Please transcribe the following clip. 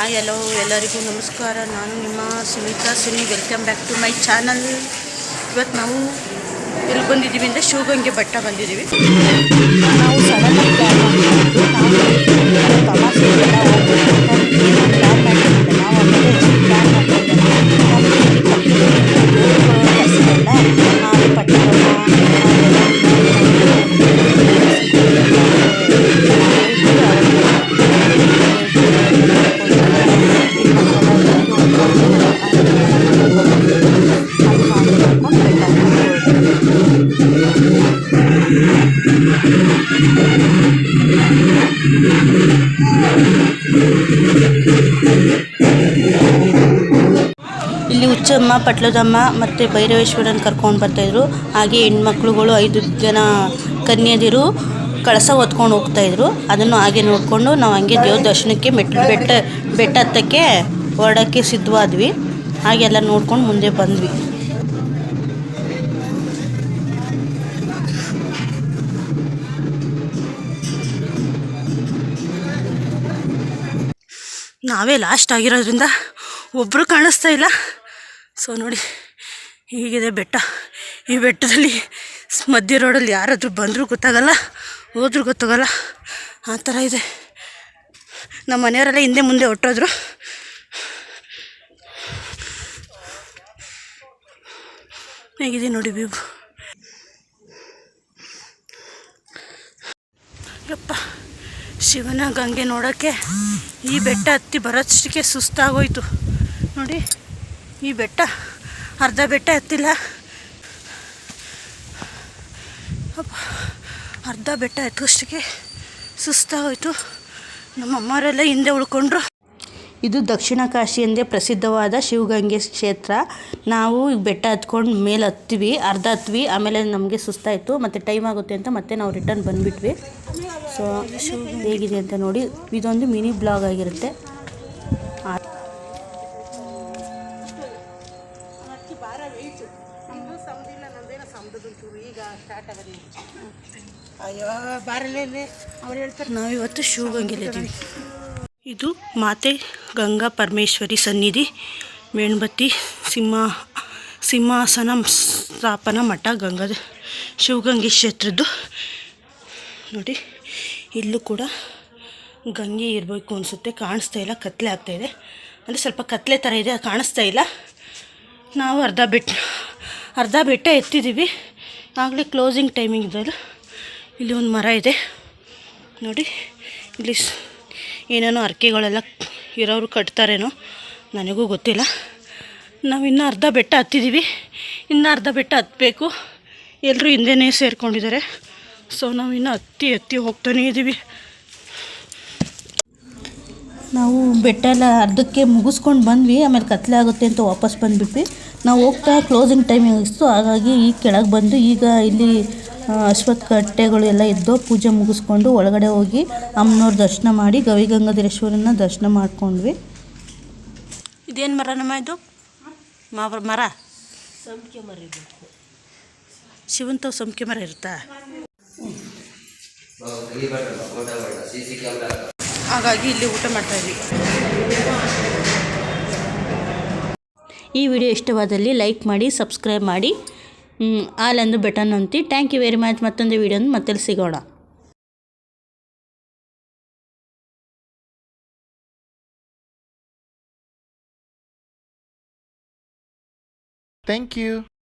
Hi hello ಎಲ್ಲರಿಗೂ ನಮಸ್ಕಾರ. ನಾನು ನಿಮ್ಮ Sunitha Suni. Welcome back to my channel ಇವತ್ತು ನಾವು ಎಲ್ಲಿ ಬಂದಿದ್ದೀವಿ ಅಂದರೆ ಶಿವಗಂಗೆ ಬೆಟ್ಟ ಬಂದಿದ್ದೀವಿ. ನಾವು ಸಡನ್ನಾಗಿ ನಾವು ಇಲ್ಲಿ ಹುಚ್ಚಮ್ಮ, ಪಟ್ಲದಮ್ಮ ಮತ್ತು ಭೈರವೇಶ್ವರನ ಕರ್ಕೊಂಡು ಬರ್ತಾಯಿದ್ರು ಹಾಗೆ ಹೆಣ್ಮಕ್ಳುಗಳು ಐದು ಜನ ಕನ್ಯದಿರು ಕಳಸ ಹೊತ್ಕೊಂಡು ಹೋಗ್ತಾಯಿದ್ರು ಅದನ್ನು ಹಾಗೆ ನೋಡಿಕೊಂಡು ನಾವು ಹಂಗೆ ದೇವ್ರ ದರ್ಶನಕ್ಕೆ ಮೆಟ್ಲು ಬೆಟ್ಟ ಬೆಟ್ಟ ಹತ್ತಕ್ಕೆ ಹೊರಡೋಕ್ಕೆ ಸಿದ್ಧವಾದ್ವಿ. ಹಾಗೆಲ್ಲ ನೋಡ್ಕೊಂಡು ಮುಂದೆ ಬಂದ್ವಿ. ನಾವೇ ಲಾಸ್ಟ್ ಆಗಿರೋದ್ರಿಂದ ಒಬ್ಬರು ಕಾಣಿಸ್ತಾ ಇಲ್ಲ. ಸೊ ನೋಡಿ, ಹೀಗಿದೆ ಬೆಟ್ಟ. ಈ ಬೆಟ್ಟದಲ್ಲಿ ಮಧ್ಯ ರೋಡಲ್ಲಿ ಯಾರಾದರೂ ಬಂದರೂ ಗೊತ್ತಾಗಲ್ಲ, ಹೋದ್ರೂ ಗೊತ್ತಾಗಲ್ಲ. ಆ ಥರ ಇದೆ. ನಮ್ಮ ಮನೆಯವರೆಲ್ಲ ಹಿಂದೆ ಮುಂದೆ ಹೊಟ್ಟೋದ್ರು ಹೇಗಿದೆ ನೋಡಿ ಬೀಬು ಯಪ್ಪ. ಶಿವನ ಗಂಗೆ ನೋಡೋಕ್ಕೆ ಈ ಬೆಟ್ಟ ಹತ್ತಿ ಬರೋಷ್ಟಕ್ಕೆ ಸುಸ್ತಾಗೋಯ್ತು. ನೋಡಿ, ಈ ಬೆಟ್ಟ, ಅರ್ಧ ಬೆಟ್ಟ ಹತ್ತಿಲ್ಲ. ಅರ್ಧ ಬೆಟ್ಟ ಹತ್ತೋಷ್ಟಕ್ಕೆ ಸುಸ್ತಾಗೋಯ್ತು. ನಮ್ಮ ಅಮ್ಮವರೆಲ್ಲ ಹಿಂದೆ ಉಳ್ಕೊಂಡ್ರು. ಇದು ದಕ್ಷಿಣ ಕಾಶಿ ಎಂದೇ ಪ್ರಸಿದ್ಧವಾದ ಶಿವಗಂಗೆ ಕ್ಷೇತ್ರ. ನಾವು ಬೆಟ್ಟ ಹತ್ಕೊಂಡು ಮೇಲೆ ಹತ್ತಿವಿ, ಅರ್ಧ ಹತ್ವಿ ಆಮೇಲೆ ನಮಗೆ ಸುಸ್ತಾಯಿತು, ಮತ್ತು ಟೈಮ್ ಆಗುತ್ತೆ ಅಂತ ಮತ್ತೆ ನಾವು ರಿಟರ್ನ್ ಬಂದುಬಿಟ್ವಿ. ಸೊ ಹೇಗಿದೆ ಅಂತ ನೋಡಿ, ಇದೊಂದು ಮಿನಿ ಬ್ಲಾಗ್ ಆಗಿರುತ್ತೆ. ಅಯ್ಯೋ ಬಾರಲ್ಲೇ ಅವ್ರು ಹೇಳ್ತಾರೆ ನಾವಿವತ್ತು ಶಿವಗಂಗೆಲಿದ್ದೀವಿ ಇದು ಮಾತೆ ಗಂಗಾ ಪರಮೇಶ್ವರಿ ಸನ್ನಿಧಿ, ಮೇಣಬತ್ತಿ ಸಿಂಹ, ಸಿಂಹಾಸನ ಸ್ಥಾಪನ ಮಠ, ಗಂಗಾ ಶಿವಗಂಗೆ ಕ್ಷೇತ್ರದ್ದು. ನೋಡಿ, ಇಲ್ಲೂ ಕೂಡ ಗಂಗೆ ಇರಬೇಕು ಅನಿಸುತ್ತೆ. ಕಾಣಿಸ್ತಾ ಇಲ್ಲ, ಕತ್ಲೆ ಇದೆ. ಅಂದರೆ ಸ್ವಲ್ಪ ಕತ್ಲೆ ಥರ ಇದೆ, ಕಾಣಿಸ್ತಾ ಇಲ್ಲ. ನಾವು ಅರ್ಧ ಬೆಟ್ಟ ಅರ್ಧ ಬೆಟ್ಟ ಎತ್ತಿದ್ದೀವಿ. ಆಗಲೇ ಕ್ಲೋಸಿಂಗ್ ಟೈಮಿಂಗ್ ಇದೆಲ್ಲ ಇಲ್ಲಿ ಒಂದು ಮರ ಇದೆ. ನೋಡಿ, ಇಲ್ಲಿ ಏನೇನೋ ಅರ್ಕೆಗಳೆಲ್ಲ ಇರೋರು ಕಟ್ತಾರೇನೋ, ನನಗೂ ಗೊತ್ತಿಲ್ಲ. ನಾವು ಇನ್ನೂ ಅರ್ಧ ಬೆಟ್ಟ ಹತ್ತಿದ್ದೀವಿ ಇನ್ನೂ ಅರ್ಧ ಬೆಟ್ಟ ಹತ್ತಬೇಕು ಎಲ್ಲರೂ ಹಿಂದೆನೇ ಸೇರಿಕೊಂಡಿದ್ದಾರೆ. ಸೊ ನಾವು ಇನ್ನೂ ಹತ್ತಿ ಹತ್ತಿ ಹೋಗ್ತಾನೇ ಇದ್ದೀವಿ ನಾವು ಬೆಟ್ಟ ಎಲ್ಲ ಅರ್ಧಕ್ಕೆ ಮುಗಿಸ್ಕೊಂಡು ಬಂದ್ವಿ, ಆಮೇಲೆ ಕತ್ಲೆ ಆಗುತ್ತೆ ಅಂತ ವಾಪಸ್ ಬಂದುಬಿಟ್ವಿ. ನಾವು ಹೋಗ್ತಾ ಕ್ಲೋಸಿಂಗ್ ಟೈಮಿಂಗ್ ಆಗಿತ್ತು ಹಾಗಾಗಿ ಈಗ ಕೆಳಗೆ ಬಂದು ಈಗ ಇಲ್ಲಿ ಅಶ್ವತ್ಥ ಕಟ್ಟೆಗಳು ಎಲ್ಲ ಇದ್ದು ಪೂಜೆ ಮುಗಿಸ್ಕೊಂಡು ಒಳಗಡೆ ಹೋಗಿ ಅಮ್ಮನವ್ರ ದರ್ಶನ ಮಾಡಿ ಗವಿಗಂಗಾಧರೇಶ್ವರನ ದರ್ಶನ ಮಾಡ್ಕೊಂಡ್ವಿ. ಇದೇನು ಮರ ನಮ್ಮ ಇದು? ಮರ ಸಂಪಿಗೆ ಮರ? ಇರಬೇಕು ಶಿವಂತ ಸಂಪಿಗೆ ಮರ ಇರುತ್ತಾ? ಹಾಗಾಗಿ ಇಲ್ಲಿ ಊಟ ಮಾಡ್ತಾ ಇದ್ವಿ. ಈ ವಿಡಿಯೋ ಇಷ್ಟವಾದಲ್ಲಿ ಲೈಕ್ ಮಾಡಿ, ಸಬ್ಸ್ಕ್ರೈಬ್ ಮಾಡಿ. ಆಲ್ ಎಂದು ಬೆಟನ್ ಅಂತಿ. ಥ್ಯಾಂಕ್ ಯು ವೆರಿ ಮಚ್ ಮತ್ತೊಂದು ವಿಡಿಯೋ ಮತ್ತೆ ಸಿಗೋಣ.